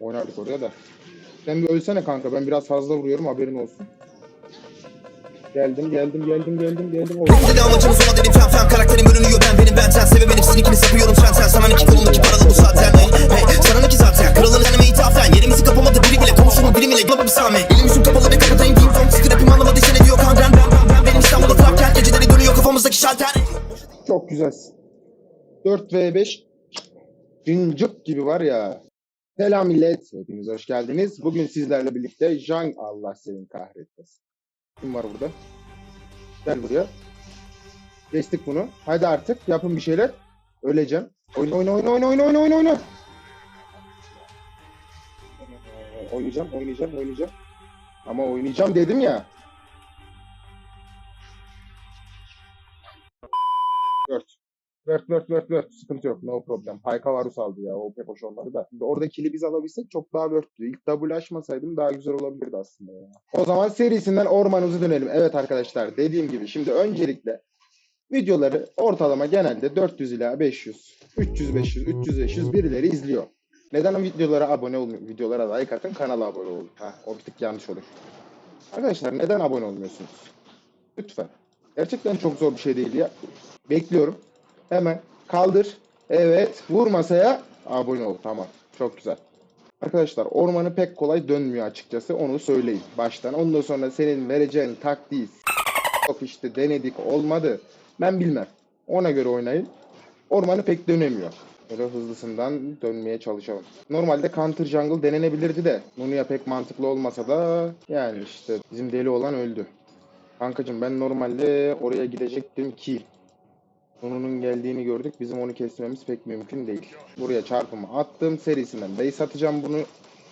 Oynardık oraya da. Sen bir ölsene kanka. Ben biraz fazla vuruyorum haberin olsun. Geldim geldim geldim geldim geldim. Oy. Dedi amacımız olan dedim fem fem Karakterim görünüyor ben benim ben sen Sevemedim sizin ikiniz yapıyorum sen sen Sana iki kolum iki paralı bu zaten hey, hey, Sana iki zaten Kralın deneme ithafen Yerimizi kapamadı biri bile Konuşurum biri bile Baba bir sami Elim yüzüm kapalı ve kapatayım Team Funk Siktir rapim anlamadı işte ne diyor kan ben ben ben ben Benim İstanbul'da flakken Geceleri dönüyor kafamızdaki şalter Çok güzelsin. 4 v 5 cincik gibi var ya. Selam millet. Hepiniz hoş geldiniz. Bugün sizlerle birlikte Jang Allah senin kahretmesin. Kim var burada? Gel buraya. Kestik bunu. Hadi artık yapın bir şeyler. Öleceğim. Oyna oyna oyna oyna oyna oyna oyna oyna. Oynayacağım, oynayacağım, oynayacağım. Ama oynayacağım dedim ya. Dört dört dört dört sıkıntı yok no problem. Hayka Varus aldı ya o pek hoş olmadı da. Orada kili biz alabilsek çok daha word'tü. İlk W açmasaydım daha güzel olabilirdi aslında ya. O zaman serisinden ormanımıza dönelim. Evet arkadaşlar dediğim gibi şimdi öncelikle videoları ortalama genelde 400 ila 500, 300 500, 300 500 birileri izliyor. Neden o videolara abone olmuyor? Videolara like atın, kanala abone olun. Ha, o bir tık yanlış olur. Arkadaşlar neden abone olmuyorsunuz? Lütfen. Gerçekten çok zor bir şey değil ya. Bekliyorum. Hemen kaldır. Evet. Vur masaya. Abone ol. Tamam. Çok güzel. Arkadaşlar ormanı pek kolay dönmüyor açıkçası. Onu söyleyeyim baştan. Ondan sonra senin vereceğin taktiği yok işte denedik olmadı. Ben bilmem. Ona göre oynayın. Ormanı pek dönemiyor. Böyle hızlısından dönmeye çalışalım. Normalde counter jungle denenebilirdi de. Nunu'ya pek mantıklı olmasa da yani işte bizim deli olan öldü. Kankacım ben normalde oraya gidecektim ki Nunu'nun geldiğini gördük. Bizim onu kesmemiz pek mümkün değil. Buraya çarpımı attım. Serisinden base atacağım bunu.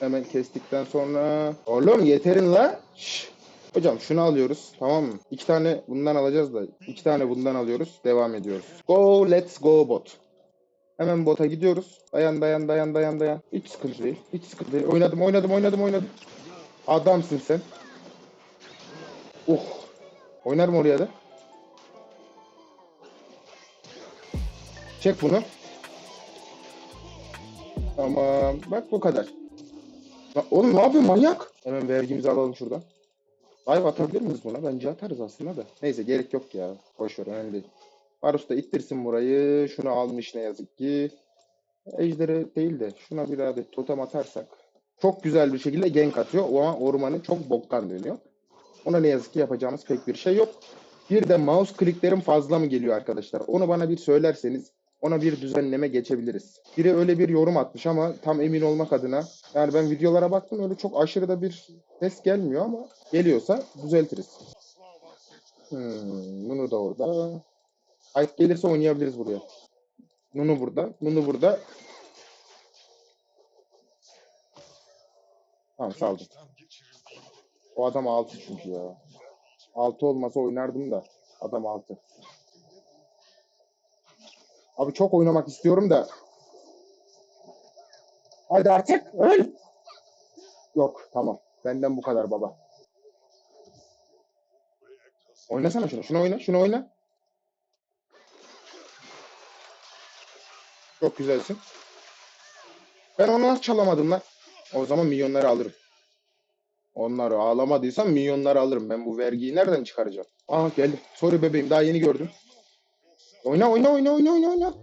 Hemen kestikten sonra. Oğlum yeterin la. Şş. Hocam şunu alıyoruz. Tamam mı? İki tane bundan alacağız da. iki tane bundan alıyoruz. Devam ediyoruz. Go let's go bot. Hemen bota gidiyoruz. Dayan dayan dayan dayan dayan. Hiç sıkıntı değil. Hiç sıkıntı değil. Oynadım oynadım oynadım oynadım. Adamsın sen. Uh. Oynarım oraya da. Çek bunu. Tamam. Bak bu kadar. Lan oğlum ne yapıyorsun manyak? Hemen vergimizi alalım şuradan. Dive atabilir miyiz buna? Bence atarız aslında da. Neyse gerek yok ya. Boş ver önemli değil. Varus da ittirsin burayı. Şunu almış ne yazık ki. Ejderi değil de şuna bir adet totem atarsak. Çok güzel bir şekilde gank atıyor. Ama ormanı çok boktan dönüyor. Ona ne yazık ki yapacağımız pek bir şey yok. Bir de mouse kliklerim fazla mı geliyor arkadaşlar? Onu bana bir söylerseniz ona bir düzenleme geçebiliriz. Biri öyle bir yorum atmış ama tam emin olmak adına yani ben videolara baktım öyle çok aşırı da bir ses gelmiyor ama geliyorsa düzeltiriz. Hmm, Nunu da orada. Ayıp gelirse oynayabiliriz buraya. Nunu burada. Nunu burada. Tamam saldım. O adam 6 çünkü ya. 6 olmasa oynardım da. Adam 6. Abi çok oynamak istiyorum da. Hadi artık öl. Yok tamam. Benden bu kadar baba. Oynasana şunu. Şunu oyna. Şunu oyna. Çok güzelsin. Ben onu çalamadım lan? O zaman milyonları alırım. Onları ağlamadıysam milyonları alırım. Ben bu vergiyi nereden çıkaracağım? Aa geldi. Sorry bebeğim daha yeni gördüm. Oyna oyna oyna oyna oyna oyna.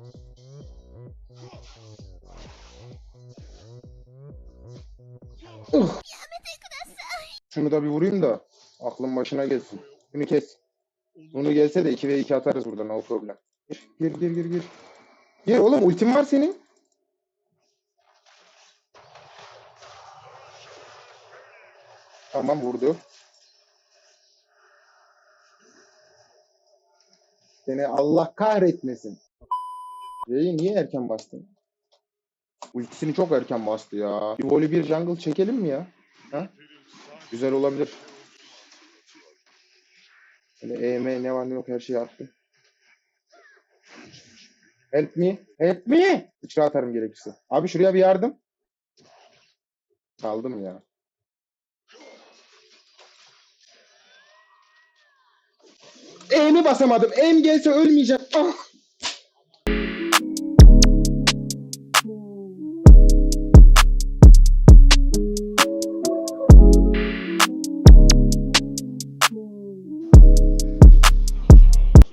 Şunu da bir vurayım da aklım başına gelsin. Şunu kes. Bunu gelse de 2 ve 2 atarız burada no problem. Gir gir gir gir. Gir oğlum ultim var senin. Tamam vurdu. Seni Allah kahretmesin. Y'yi niye erken bastın? Ultisini çok erken bastı ya. Bir voli bir jungle çekelim mi ya? Ha? Güzel olabilir. Böyle EM ne var ne yok her şeyi attı. Help me. Help me. Sıçra atarım gerekirse. Abi şuraya bir yardım. Kaldım ya. E'mi basamadım. Em gelse ölmeyeceğim. Ah.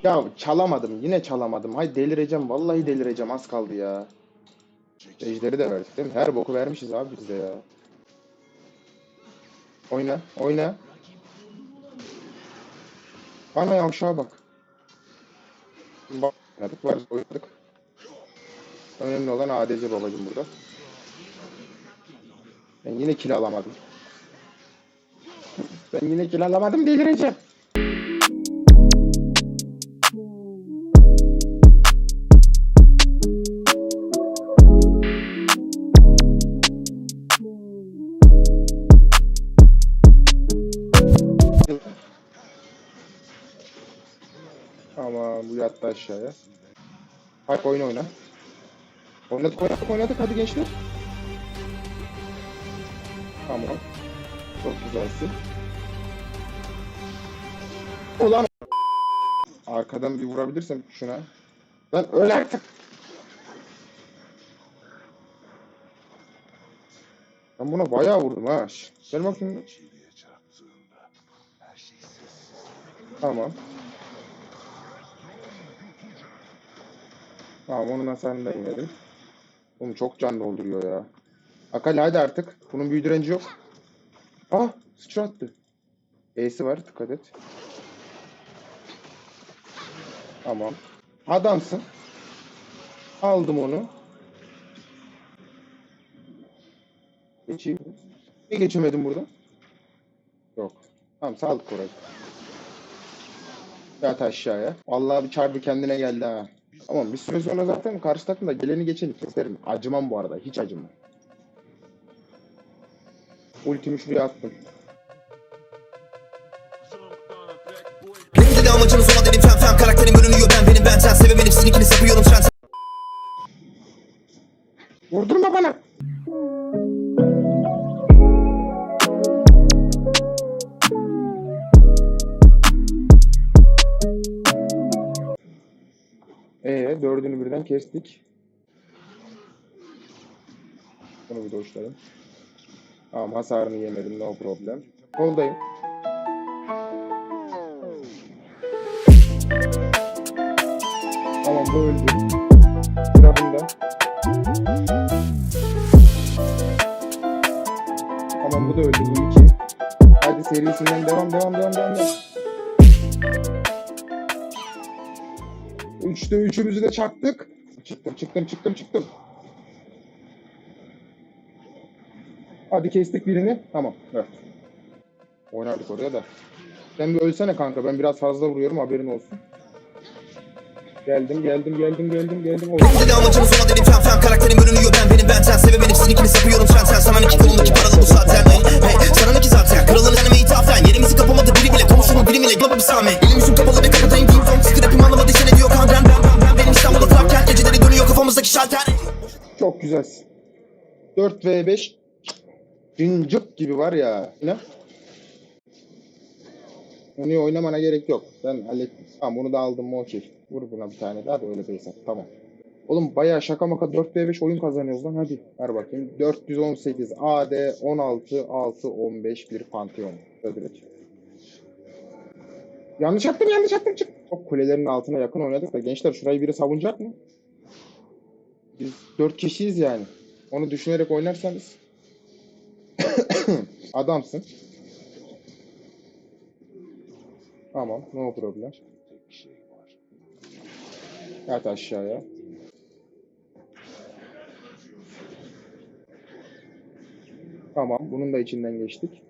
Ya çalamadım. Yine çalamadım. Hay delireceğim. Vallahi delireceğim. Az kaldı ya. Ejderi de verdik değil mi? Her boku vermişiz abi bize ya. Oyna. Oyna. Bana yavşağa bak. Bak. Oynadık. Var, oynadık. Önemli olan ADC babacım burada. Ben yine kill alamadım. Ben yine kill alamadım delireceğim. Yattı aşağıya. Hayır oyna oyna. Oynadık oynadık oynadık hadi gençler. Tamam. Çok güzelsin. Ulan arkadan bir vurabilirsem şuna. Lan öl artık. Ben buna bayağı vurdum ha. Gel bakayım. Tamam. Tamam hasarını da inledim. Oğlum çok can dolduruyor ya. Akali hadi artık. Bunun büyü direnci yok. Ah sıçra attı. E'si var dikkat et. Tamam. Adamsın. Aldım onu. Geçeyim. Niye geçemedim burada? Yok. Tamam sağlık Koray. Yat aşağıya. Vallahi bir çarpı kendine geldi ha. Tamam bir süre sonra zaten karşı takımda geleni geçeni keserim. Acımam bu arada. Hiç acımam. Ultimi şuraya attım. Nefret amacınız olan dedim fen fen Karakterim görünüyor ben benim ben sen Sebebenim sizin ikiniz yapıyorum sen sen Vurdurma bana. Kestik. Bunu bir doşlayalım. Tamam hasarını yemedim no problem. Koldayım. Tamam bu öldü. Sıra bunda. Tamam bu da öldü bu iki. Hadi serisinden devam devam devam devam. devam. Üçte üçümüzü de çaktık. Çıktım çıktım çıktım çıktım. Hadi kestik birini. Tamam. Evet. Oynardık oraya da. Sen bir ölsene kanka. Ben biraz fazla vuruyorum haberin olsun. Geldim geldim geldim geldim geldim. Nefret amacınız olan dedim fen fen Karakterim görünüyor ben benim ben sen Sebebenim sizin ikiniz yapıyorum sen sen Sana iki kolum iki paralı bu zaten hey, Sana iki zaten Kralın elime ithafen Yerimizi kapamadı biri bile Konuşumun biri bile Baba bir sami Çok güzelsin. 4 v 5 cincik gibi var ya. Ne? Onu oynamana gerek yok. Ben hallettim. Tamam bunu da aldım mı okey. Vur buna bir tane daha da öyle at. Tamam. Oğlum bayağı şaka maka 4 v 5 oyun kazanıyoruz lan hadi. Ver bakayım. 418 AD 16 6 15 bir Pantheon. Ödülük. Yanlış attım yanlış attım çık. Çok kulelerin altına yakın oynadık da gençler şurayı biri savunacak mı? Biz 4 kişiyiz yani. Onu düşünerek oynarsanız adamsın. Tamam, no problem. Yat aşağıya. Tamam, bunun da içinden geçtik.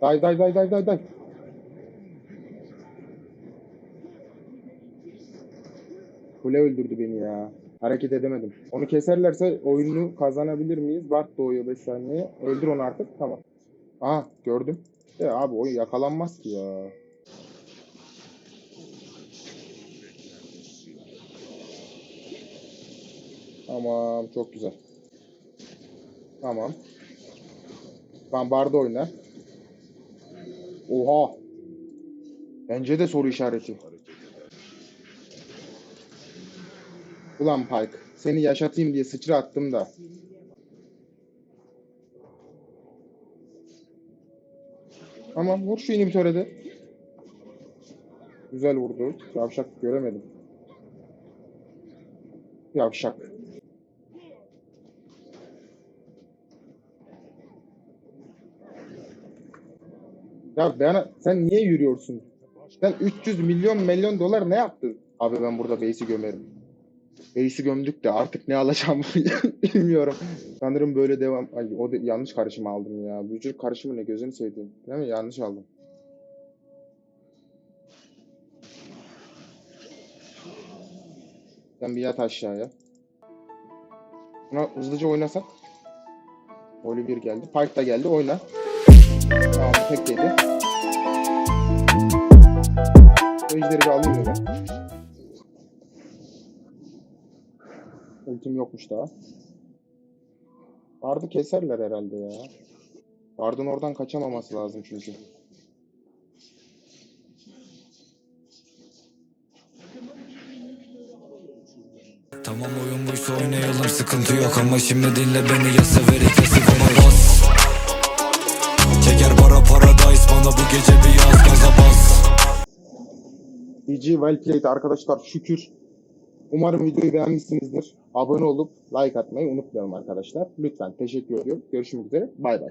Day day day day day day. Kule öldürdü beni ya. Hareket edemedim. Onu keserlerse oyunu kazanabilir miyiz? Bart doğuyor 5 saniye. Öldür onu artık. Tamam. Aha gördüm. Ya abi oyun yakalanmaz ki ya. Tamam çok güzel. Tamam. Tamam barda oyna. Oha. Bence de soru işareti. Ulan Pike. Seni yaşatayım diye sıçra attım da. Tamam vur şu inhibitöre de. Güzel vurdu. Yavşak göremedim. Yavşak. Ya bana sen niye yürüyorsun? Sen 300 milyon milyon dolar ne yaptın? Abi ben burada base'i gömerim. Base'i gömdük de artık ne alacağımı bilmiyorum. Sanırım böyle devam... Ay o da yanlış karışım aldım ya. Vücut karışımı ne gözünü seveyim. Değil mi? Yanlış aldım. Sen bir yat aşağıya. Buna hızlıca oynasak. Oliver geldi. Pike da geldi. Oyna. Tamam tek yedi. Ejderi bir alayım ben. Ultim yokmuş daha. Bard'ı keserler herhalde ya. Bard'ın oradan kaçamaması lazım çünkü. Tamam oyun buysa oynayalım sıkıntı yok ama şimdi dinle beni ya severek ya sıkama bas Çeker para paradise bana bu gece bir yaz gaza bas GG well played arkadaşlar şükür. Umarım videoyu beğenmişsinizdir. Abone olup like atmayı unutmayalım arkadaşlar. Lütfen teşekkür ediyorum. Görüşmek üzere. Bay bay.